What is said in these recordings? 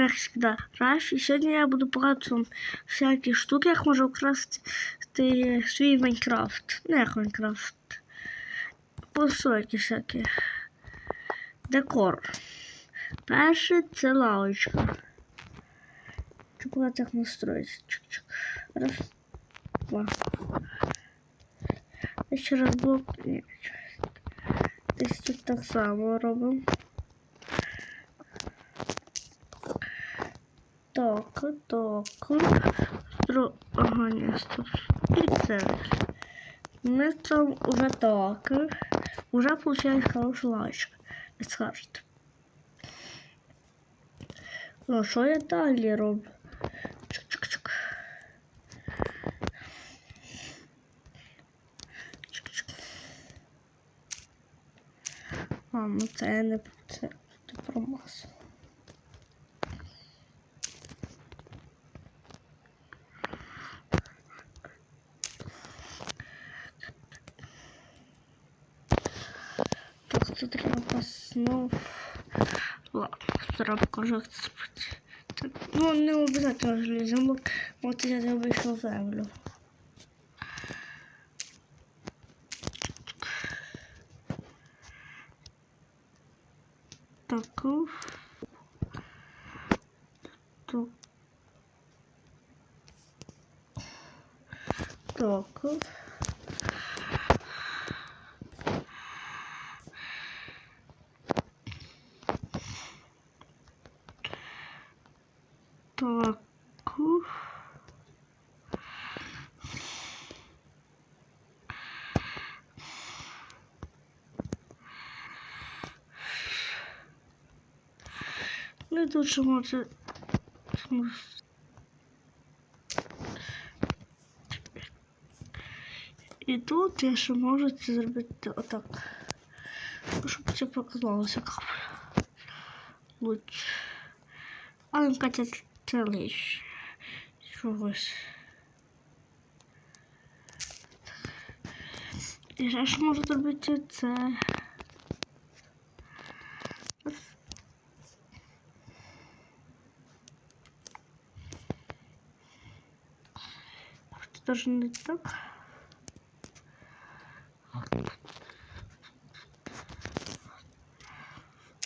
як завжди, Раф, і сьогодні я буду показувати вам всякі штуки, як можна украсти свій Майнкрафт. Не як Майнкрафт. Постройки всякі. Декор. Перше це лавочка. Хочу показати, як настроїти. Чик-чик. Раз, два. Ще раз блок. Десь тут так само робимо. Так, так. Ага, ні, стоп. І це. Ми там уже так. Уже получається лавочка. Ви скажете. Ну, що я далі роблю? Чик-чик-чик. Чик-чик. А, ну це я не це, це про треба знов. Ладно, зараз покажу. Так, ну, не обов'язково железом, от я вийшов землю. Так. Так. Так. Ну і тут ще може. І тут я ще можу це зробити отак. Щоб це показалося капля. Лучше. Але Катя це лиш. Чогось. І ще ж можу зробити це. Даже не так.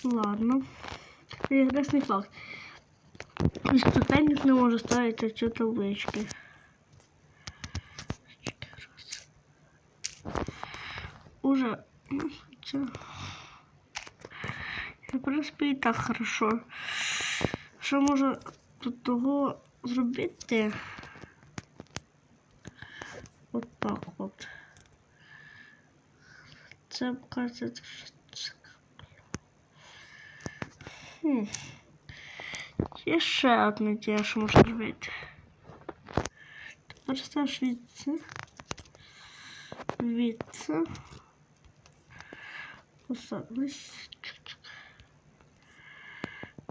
Ладно. Интересный факт. Из ступенек не можу ставити цю таблички. Раз. Уже. Це. В принципі, і так хорошо. Що можу тут того зробити? От так от. Це це. Хм. Є ще одна ідея, що можна зробити. Тепер став відси. Відси. Посадились.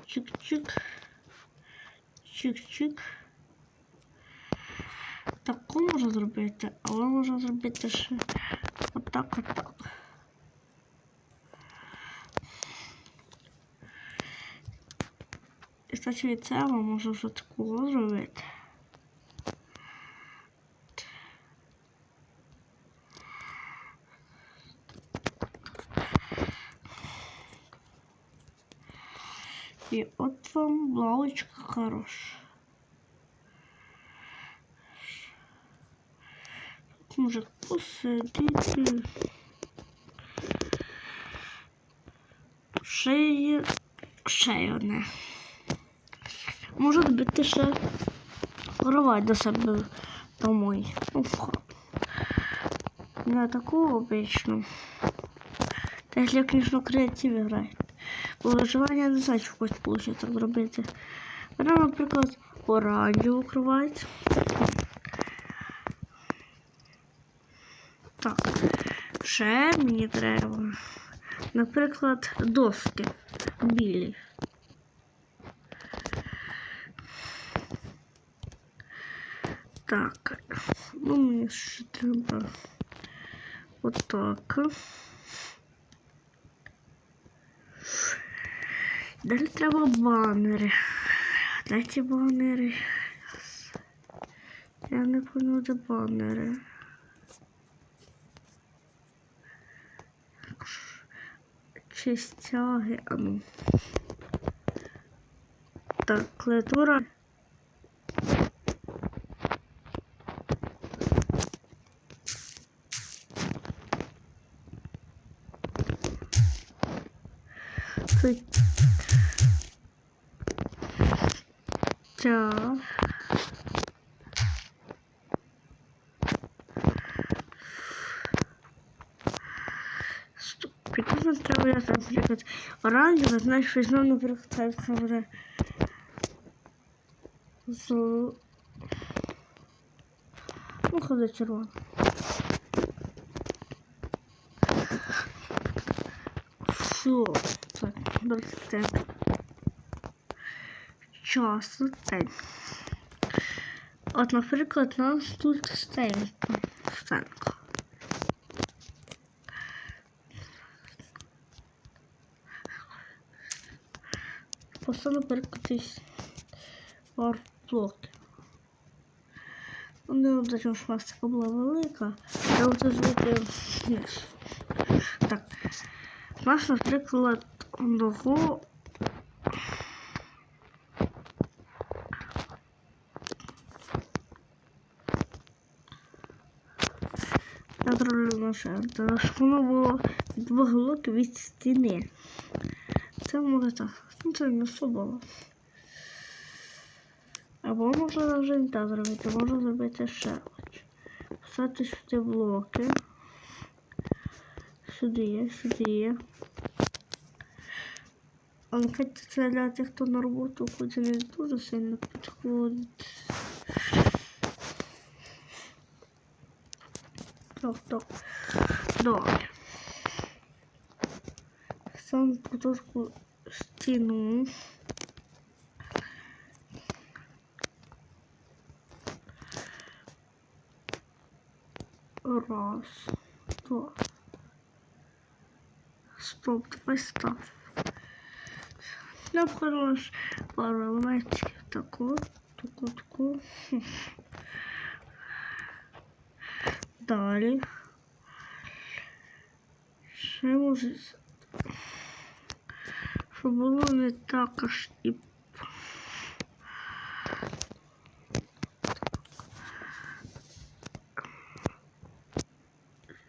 Чик-чик. Чик-чик. Таку можна зробити, але можна зробити ще отак, отак. І кстати, від цього можна вже таку зробити. І от вам лавочка хороша. Може посадити. Ще є ще одне. Можу ще кровать до себе домой. Не таку обичну. Та якщо, звісно, креатив грає. Бо виживання не знаю, що хочуть вийде так зробити. Беремо, наприклад, оранжеву кровать. Так. Ще мені треба. Наприклад, доски білі. Так, ну мені ще треба отак. Далі треба банери. Ті банери? Я не понял, де банери. Чи стяги, а ну. Так, клавіатура. Так. Стоп, Я там, наприклад, знаєш, що знову, наприклад, це вже з... Ну, ходи червоно. Все, так, дайте. Час, день. От, наприклад, у нас тут стенка. Стенка. Наприклад, якісь варблоки. Ну, обдача шмастика була велика, я оце звуки вниз. Так. У нас, наприклад, одного Я зроблю наше, воно було від блоків від стіни. Це може так. Ну це не особливо. Або можна не так зробити, можна зробити ще. Поставити сюди блоки. Сюди є, сюди є. Але це для тих, хто на роботу хоч не дуже сильно підходить. Так, так. Далі. Сам поточку стіну. Раз, два. Стоп, давай став. Я хорош пару елементів. Таку, таку, таку. Далі. Ще може. Щоб було не також і.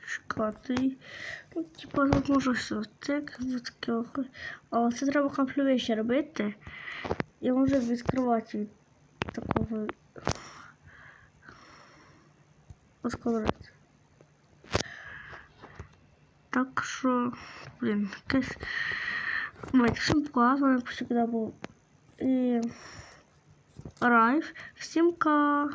Чекати. Ну, типа, тут може все так, таке. Але це треба каплю вище робити. І може відкривати від такого. Розкладати. Так що, блін, якесь. Давайте всім показуємо, всегда был. И райф. Всім ка.